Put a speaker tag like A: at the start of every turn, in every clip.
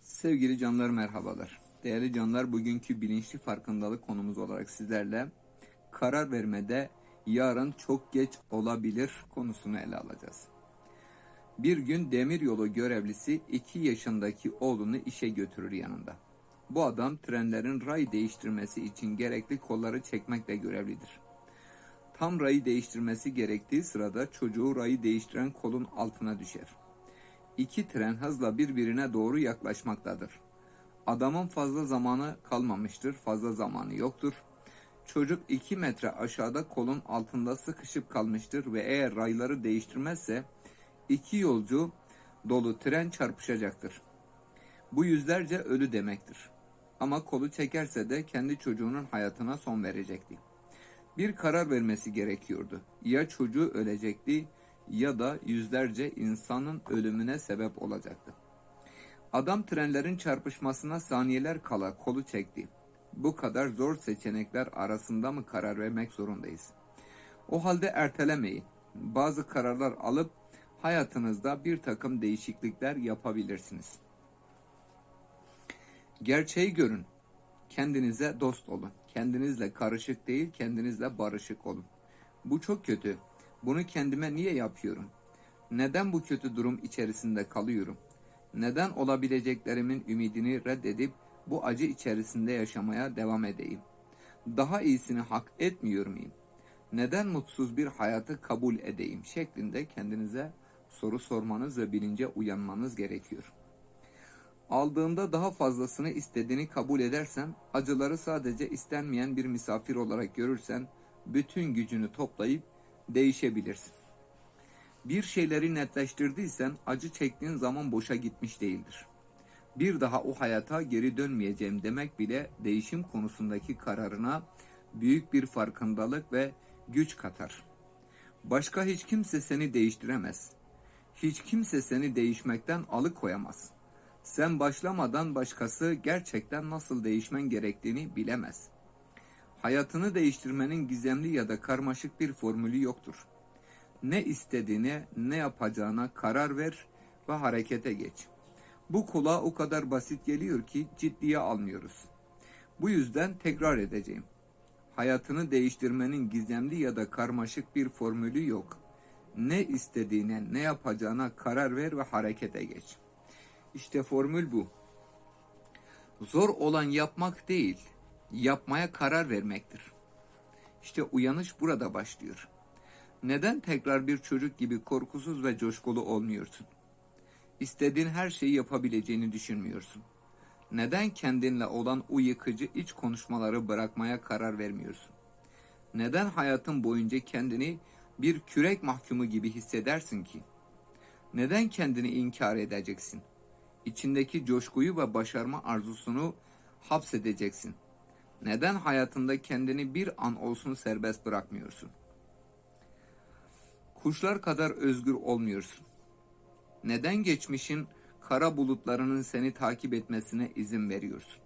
A: Sevgili canlar merhabalar. Değerli canlar bugünkü bilinçli farkındalık konumuz olarak sizlerle karar vermede yarın çok geç olabilir konusunu ele alacağız. Bir gün demiryolu görevlisi 2 yaşındaki oğlunu işe götürür yanında. Bu adam trenlerin ray değiştirmesi için gerekli kolları çekmekle görevlidir. Tam rayı değiştirmesi gerektiği sırada çocuğu rayı değiştiren kolun altına düşer. İki tren hızla birbirine doğru yaklaşmaktadır. Adamın fazla zamanı kalmamıştır, fazla zamanı yoktur. Çocuk iki metre aşağıda kolun altında sıkışıp kalmıştır ve eğer rayları değiştirmezse iki yolcu dolu tren çarpışacaktır. Bu yüzlerce ölü demektir. Ama kolu çekerse de kendi çocuğunun hayatına son verecekti. Bir karar vermesi gerekiyordu. Ya çocuğu ölecekti ya da yüzlerce insanın ölümüne sebep olacaktı. Adam trenlerin çarpışmasına saniyeler kala kolu çekti. Bu kadar zor seçenekler arasında mı karar vermek zorundayız? O halde ertelemeyin. Bazı kararlar alıp hayatınızda bir takım değişiklikler yapabilirsiniz. Gerçeği görün. Kendinize dost olun. Kendinizle karışık değil, kendinizle barışık olun. Bu çok kötü. Bunu kendime niye yapıyorum? Neden bu kötü durum içerisinde kalıyorum? Neden olabileceklerimin ümidini reddedip bu acı içerisinde yaşamaya devam edeyim? Daha iyisini hak etmiyor muyum? Neden mutsuz bir hayatı kabul edeyim şeklinde kendinize soru sormanız ve bilince uyanmanız gerekiyor. Aldığında daha fazlasını istediğini kabul edersen, acıları sadece istenmeyen bir misafir olarak görürsen, bütün gücünü toplayıp değişebilirsin. Bir şeyleri netleştirdiysen acı çektiğin zaman boşa gitmiş değildir. Bir daha o hayata geri dönmeyeceğim demek bile değişim konusundaki kararına büyük bir farkındalık ve güç katar. Başka hiç kimse seni değiştiremez. Hiç kimse seni değişmekten alıkoyamaz. Sen başlamadan başkası gerçekten nasıl değişmen gerektiğini bilemez.'' Hayatını değiştirmenin gizemli ya da karmaşık bir formülü yoktur. Ne istediğine, ne yapacağına karar ver ve harekete geç. Bu kulağa o kadar basit geliyor ki ciddiye almıyoruz. Bu yüzden tekrar edeceğim. Hayatını değiştirmenin gizemli ya da karmaşık bir formülü yok. Ne istediğine, ne yapacağına karar ver ve harekete geç. İşte formül bu. Zor olan yapmak değil, yapmaya karar vermektir. İşte uyanış burada başlıyor. Neden tekrar bir çocuk gibi korkusuz ve coşkulu olmuyorsun? İstediğin her şeyi yapabileceğini düşünmüyorsun. Neden kendinle olan o yıkıcı iç konuşmaları bırakmaya karar vermiyorsun? Neden hayatın boyunca kendini bir kürek mahkumu gibi hissedersin ki? Neden kendini inkar edeceksin? İçindeki coşkuyu ve başarma arzusunu hapsedeceksin.'' Neden hayatında kendini bir an olsun serbest bırakmıyorsun? Kuşlar kadar özgür olmuyorsun. Neden geçmişin kara bulutlarının seni takip etmesine izin veriyorsun?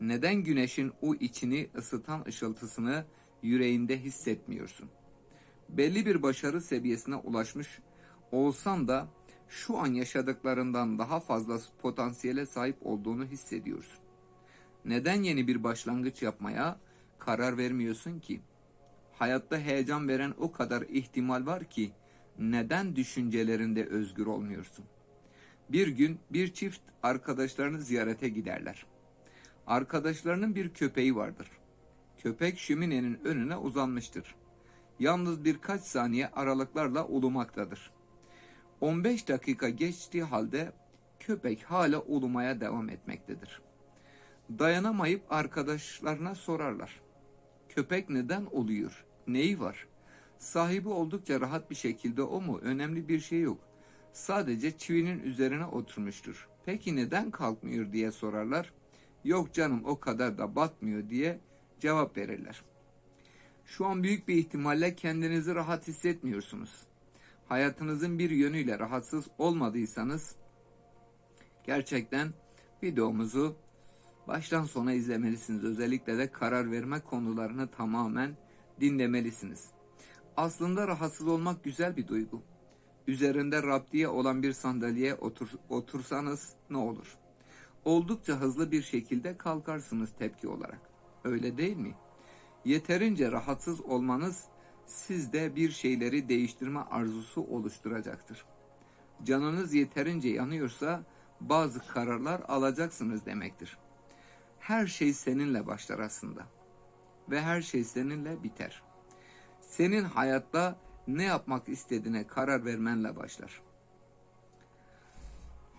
A: Neden güneşin o içini ısıtan ışıltısını yüreğinde hissetmiyorsun? Belli bir başarı seviyesine ulaşmış olsan da şu an yaşadıklarından daha fazla potansiyele sahip olduğunu hissediyorsun. Neden yeni bir başlangıç yapmaya karar vermiyorsun ki? Hayatta heyecan veren o kadar ihtimal var ki neden düşüncelerinde özgür olmuyorsun? Bir gün bir çift arkadaşlarını ziyarete giderler. Arkadaşlarının bir köpeği vardır. Köpek şöminenin önüne uzanmıştır. Yalnız birkaç saniye aralıklarla ulumaktadır. 15 dakika geçtiği halde köpek hala ulumaya devam etmektedir. Dayanamayıp arkadaşlarına sorarlar. Köpek neden oluyor? Neyi var? Sahibi oldukça rahat bir şekilde o mu? Önemli bir şey yok. Sadece çivinin üzerine oturmuştur. Peki neden kalkmıyor diye sorarlar. Yok canım o kadar da batmıyor diye cevap verirler. Şu an büyük bir ihtimalle kendinizi rahat hissetmiyorsunuz. Hayatınızın bir yönüyle rahatsız olmadıysanız gerçekten videomuzu baştan sona izlemelisiniz. Özellikle de karar verme konularını tamamen dinlemelisiniz. Aslında rahatsız olmak güzel bir duygu. Üzerinde raptiye olan bir sandalyeye otur, otursanız ne olur? oldukça hızlı bir şekilde kalkarsınız tepki olarak. Öyle değil mi? Yeterince rahatsız olmanız sizde bir şeyleri değiştirme arzusu oluşturacaktır. Canınız yeterince yanıyorsa bazı kararlar alacaksınız demektir. Her şey seninle başlar aslında ve her şey seninle biter. Senin hayatta ne yapmak istediğine karar vermenle başlar.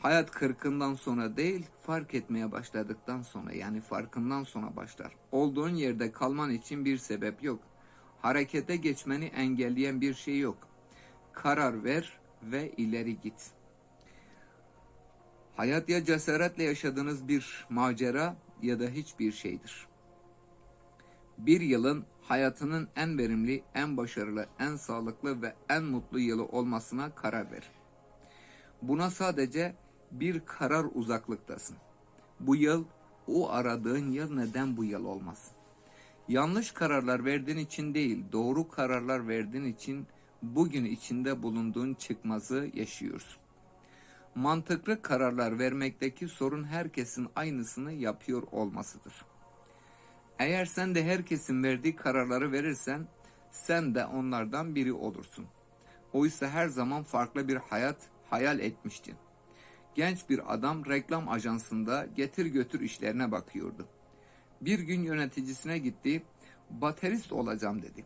A: Hayat kırkından sonra değil, fark etmeye başladıktan sonra yani farkından sonra başlar. Olduğun yerde kalman için bir sebep yok. Harekete geçmeni engelleyen bir şey yok. Karar ver ve ileri git. Hayat ya cesaretle yaşadığınız bir macera ya da hiçbir şeydir. Bir yılın hayatının en verimli, en başarılı, en sağlıklı ve en mutlu yılı olmasına karar ver. Buna sadece bir karar uzaklıktasın. Bu yıl o aradığın yıl neden bu yıl olmasın? Yanlış kararlar verdiğin için değil, doğru kararlar verdiğin için bugün içinde bulunduğun çıkmazı yaşıyorsun. Mantıklı kararlar vermekteki sorun herkesin aynısını yapıyor olmasıdır. Eğer sen de herkesin verdiği kararları verirsen sen de onlardan biri olursun. Oysa her zaman farklı bir hayat hayal etmiştin. Genç bir adam reklam ajansında getir götür işlerine bakıyordu. Bir gün yöneticisine gitti, baterist olacağım dedi.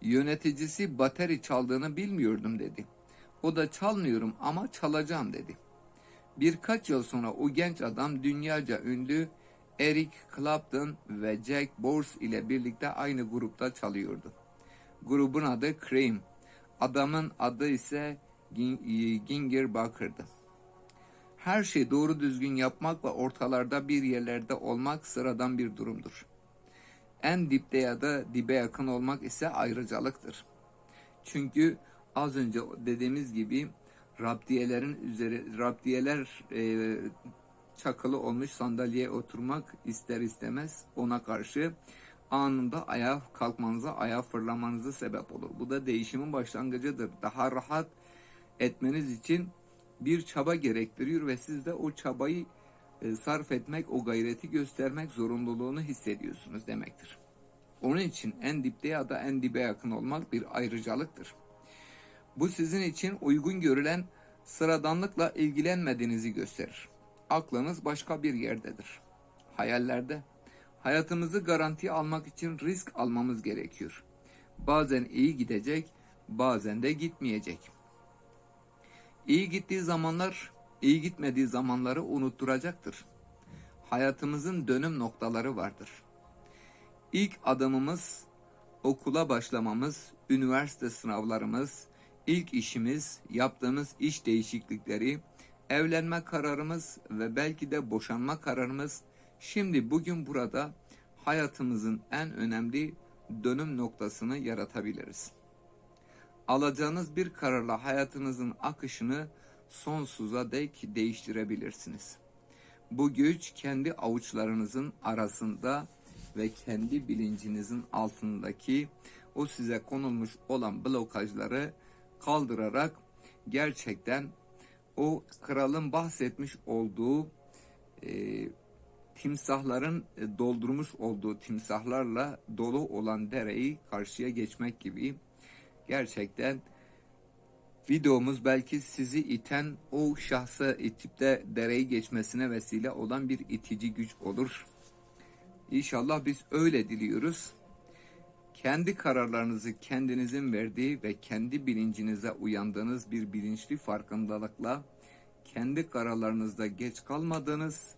A: Yöneticisi bateri çaldığını bilmiyordum dedi. O da çalmıyorum ama çalacağım dedi. Birkaç yıl sonra o genç adam dünyaca ünlü Eric Clapton ve Jack Bors ile birlikte aynı grupta çalıyordu. Grubun adı Cream. Adamın adı ise Ginger Bakır'dı. Her şey doğru düzgün yapmak ve ortalarda bir yerlerde olmak sıradan bir durumdur. En dipte ya da dibe yakın olmak ise ayrıcalıktır. Çünkü az önce dediğimiz gibi raptiyelerin üzeri raptiyeler e, çakılı olmuş sandalyeye oturmak ister istemez ona karşı anında ayağa kalkmanıza, ayağa fırlamanıza sebep olur. Bu da değişimin başlangıcıdır. Daha rahat etmeniz için bir çaba gerektiriyor ve siz de o çabayı e, sarf etmek, o gayreti göstermek zorunluluğunu hissediyorsunuz demektir. Onun için en dipte ya da en dibe yakın olmak bir ayrıcalıktır. Bu sizin için uygun görülen sıradanlıkla ilgilenmediğinizi gösterir. Aklınız başka bir yerdedir. Hayallerde. Hayatımızı garantiye almak için risk almamız gerekiyor. Bazen iyi gidecek, bazen de gitmeyecek. İyi gittiği zamanlar, iyi gitmediği zamanları unutturacaktır. Hayatımızın dönüm noktaları vardır. İlk adımımız okula başlamamız, üniversite sınavlarımız, ilk işimiz, yaptığımız iş değişiklikleri, evlenme kararımız ve belki de boşanma kararımız şimdi bugün burada hayatımızın en önemli dönüm noktasını yaratabiliriz. Alacağınız bir kararla hayatınızın akışını sonsuza dek değiştirebilirsiniz. Bu güç kendi avuçlarınızın arasında ve kendi bilincinizin altındaki o size konulmuş olan blokajları kaldırarak gerçekten o kralın bahsetmiş olduğu e, timsahların e, doldurmuş olduğu timsahlarla dolu olan dereyi karşıya geçmek gibi gerçekten videomuz belki sizi iten o şahsa itip de dereyi geçmesine vesile olan bir itici güç olur. İnşallah biz öyle diliyoruz. Kendi kararlarınızı kendinizin verdiği ve kendi bilincinize uyandığınız bir bilinçli farkındalıkla kendi kararlarınızda geç kalmadığınız,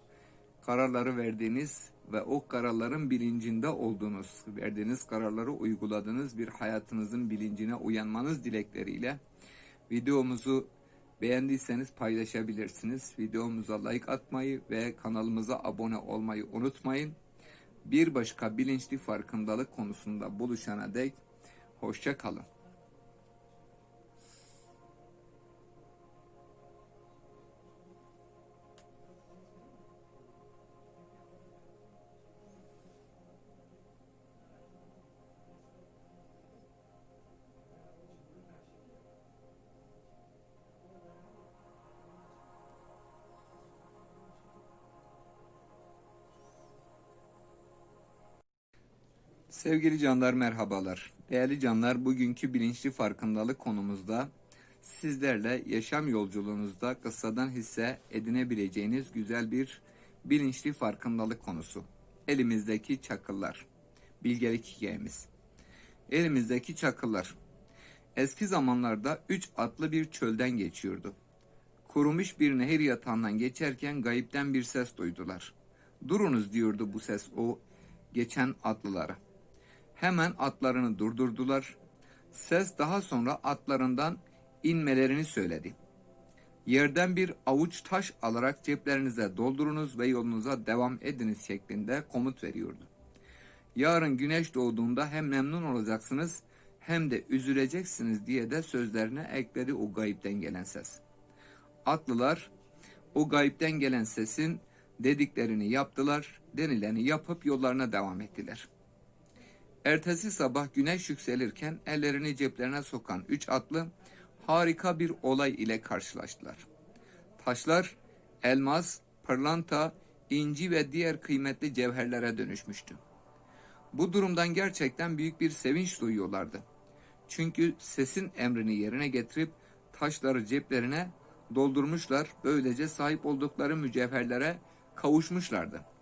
A: kararları verdiğiniz ve o kararların bilincinde olduğunuz, verdiğiniz kararları uyguladığınız bir hayatınızın bilincine uyanmanız dilekleriyle videomuzu beğendiyseniz paylaşabilirsiniz. Videomuza like atmayı ve kanalımıza abone olmayı unutmayın. Bir başka bilinçli farkındalık konusunda buluşana dek hoşça kalın. Sevgili canlar merhabalar. Değerli canlar bugünkü bilinçli farkındalık konumuzda sizlerle yaşam yolculuğunuzda kıssadan hisse edinebileceğiniz güzel bir bilinçli farkındalık konusu. Elimizdeki çakıllar. Bilgelik hikayemiz. Elimizdeki çakıllar. Eski zamanlarda üç atlı bir çölden geçiyordu. Kurumuş bir nehir yatağından geçerken gayipten bir ses duydular. Durunuz diyordu bu ses o geçen atlılara. Hemen atlarını durdurdular. Ses daha sonra atlarından inmelerini söyledi. Yerden bir avuç taş alarak ceplerinize doldurunuz ve yolunuza devam ediniz şeklinde komut veriyordu. Yarın güneş doğduğunda hem memnun olacaksınız hem de üzüleceksiniz diye de sözlerine ekledi o gayipten gelen ses. Atlılar o gayipten gelen sesin dediklerini yaptılar, denileni yapıp yollarına devam ettiler. Ertesi sabah güneş yükselirken ellerini ceplerine sokan üç atlı harika bir olay ile karşılaştılar. Taşlar elmas, pırlanta, inci ve diğer kıymetli cevherlere dönüşmüştü. Bu durumdan gerçekten büyük bir sevinç duyuyorlardı. Çünkü sesin emrini yerine getirip taşları ceplerine doldurmuşlar, böylece sahip oldukları mücevherlere kavuşmuşlardı.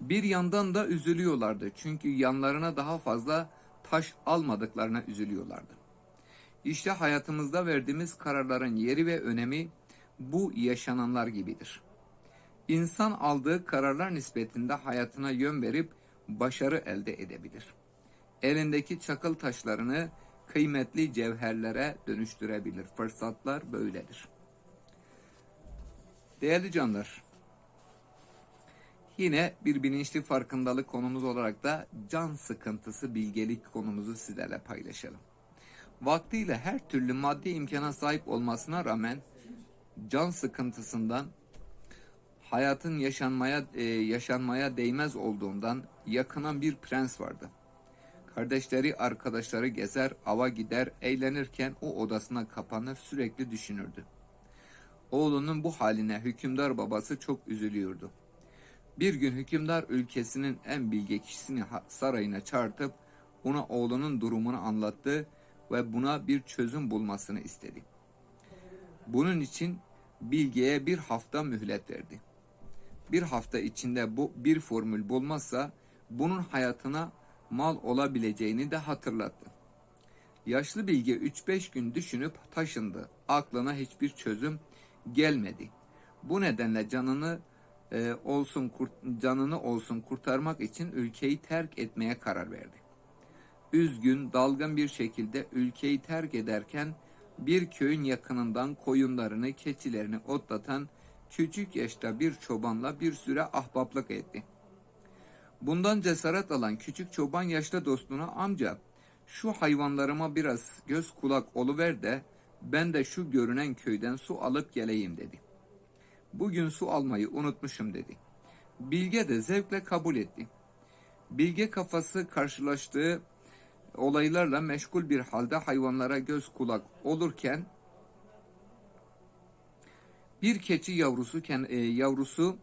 A: Bir yandan da üzülüyorlardı çünkü yanlarına daha fazla taş almadıklarına üzülüyorlardı. İşte hayatımızda verdiğimiz kararların yeri ve önemi bu yaşananlar gibidir. İnsan aldığı kararlar nispetinde hayatına yön verip başarı elde edebilir. Elindeki çakıl taşlarını kıymetli cevherlere dönüştürebilir. Fırsatlar böyledir. Değerli canlar, yine bir bilinçli farkındalık konumuz olarak da can sıkıntısı bilgelik konumuzu sizlerle paylaşalım. Vaktiyle her türlü maddi imkana sahip olmasına rağmen can sıkıntısından hayatın yaşanmaya e, yaşanmaya değmez olduğundan yakınan bir prens vardı. Kardeşleri, arkadaşları gezer, ava gider, eğlenirken o odasına kapanır, sürekli düşünürdü. Oğlunun bu haline hükümdar babası çok üzülüyordu. Bir gün hükümdar ülkesinin en bilge kişisini sarayına çağırtıp ona oğlunun durumunu anlattı ve buna bir çözüm bulmasını istedi. Bunun için bilgeye bir hafta mühlet verdi. Bir hafta içinde bu bir formül bulmazsa bunun hayatına mal olabileceğini de hatırlattı. Yaşlı bilge 3-5 gün düşünüp taşındı. Aklına hiçbir çözüm gelmedi. Bu nedenle canını e, olsun kurt, canını olsun kurtarmak için ülkeyi terk etmeye karar verdi. Üzgün, dalgın bir şekilde ülkeyi terk ederken bir köyün yakınından koyunlarını, keçilerini otlatan küçük yaşta bir çobanla bir süre ahbaplık etti. Bundan cesaret alan küçük çoban yaşlı dostuna amca şu hayvanlarıma biraz göz kulak oluver de ben de şu görünen köyden su alıp geleyim dedi. Bugün su almayı unutmuşum dedi. Bilge de zevkle kabul etti. Bilge kafası karşılaştığı olaylarla meşgul bir halde hayvanlara göz kulak olurken bir keçi yavrusu e, yavrusu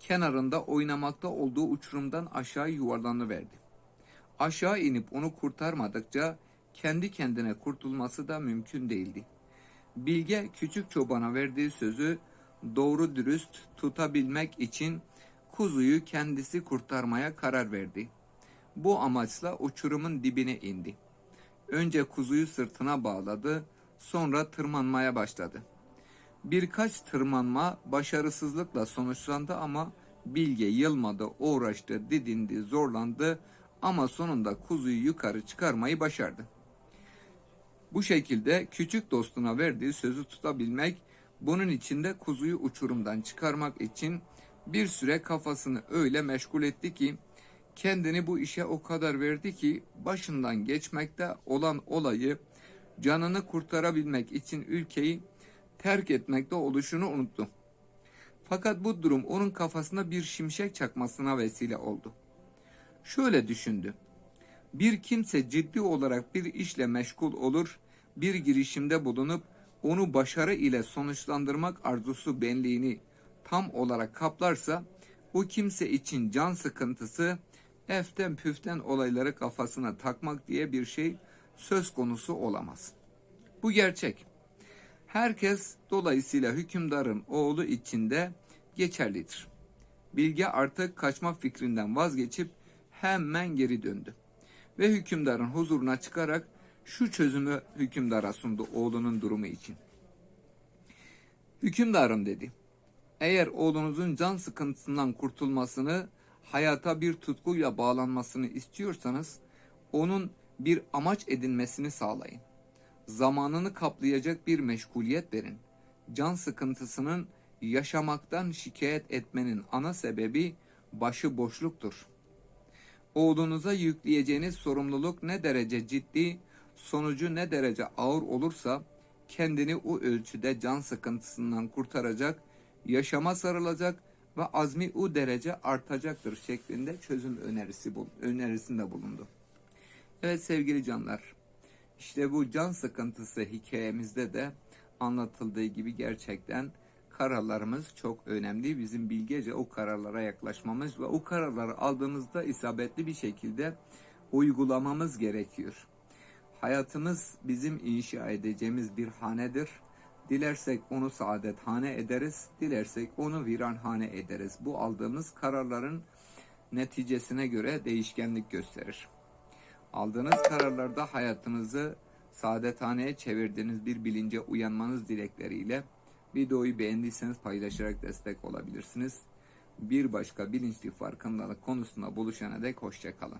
A: kenarında oynamakta olduğu uçurumdan aşağı yuvarlanıverdi. Aşağı inip onu kurtarmadıkça kendi kendine kurtulması da mümkün değildi. Bilge küçük çobana verdiği sözü doğru dürüst tutabilmek için kuzuyu kendisi kurtarmaya karar verdi. Bu amaçla uçurumun dibine indi. Önce kuzuyu sırtına bağladı, sonra tırmanmaya başladı. Birkaç tırmanma başarısızlıkla sonuçlandı ama Bilge yılmadı, uğraştı, didindi, zorlandı ama sonunda kuzuyu yukarı çıkarmayı başardı. Bu şekilde küçük dostuna verdiği sözü tutabilmek, bunun içinde kuzuyu uçurumdan çıkarmak için bir süre kafasını öyle meşgul etti ki kendini bu işe o kadar verdi ki başından geçmekte olan olayı canını kurtarabilmek için ülkeyi terk etmekte oluşunu unuttu. Fakat bu durum onun kafasına bir şimşek çakmasına vesile oldu. Şöyle düşündü. Bir kimse ciddi olarak bir işle meşgul olur, bir girişimde bulunup onu başarı ile sonuçlandırmak arzusu benliğini tam olarak kaplarsa, o kimse için can sıkıntısı eften püften olayları kafasına takmak diye bir şey söz konusu olamaz. Bu gerçek. Herkes dolayısıyla hükümdarın oğlu içinde geçerlidir. Bilge artık kaçma fikrinden vazgeçip hemen geri döndü. Ve hükümdarın huzuruna çıkarak şu çözümü hükümdara sundu oğlunun durumu için. Hükümdarım dedi. Eğer oğlunuzun can sıkıntısından kurtulmasını, hayata bir tutkuyla bağlanmasını istiyorsanız, onun bir amaç edinmesini sağlayın. Zamanını kaplayacak bir meşguliyet verin. Can sıkıntısının yaşamaktan şikayet etmenin ana sebebi başı boşluktur. Oğlunuza yükleyeceğiniz sorumluluk ne derece ciddi, sonucu ne derece ağır olursa kendini o ölçüde can sıkıntısından kurtaracak, yaşama sarılacak ve azmi o derece artacaktır şeklinde çözüm önerisi önerisinde bulundu. Evet sevgili canlar, işte bu can sıkıntısı hikayemizde de anlatıldığı gibi gerçekten kararlarımız çok önemli. Bizim bilgece o kararlara yaklaşmamız ve o kararları aldığımızda isabetli bir şekilde uygulamamız gerekiyor. Hayatımız bizim inşa edeceğimiz bir hanedir. Dilersek onu saadethane ederiz, dilersek onu viranhane ederiz. Bu aldığımız kararların neticesine göre değişkenlik gösterir. Aldığınız kararlarda hayatınızı saadethaneye çevirdiğiniz bir bilince uyanmanız dilekleriyle videoyu beğendiyseniz paylaşarak destek olabilirsiniz. Bir başka bilinçli farkındalık konusunda buluşana dek hoşçakalın.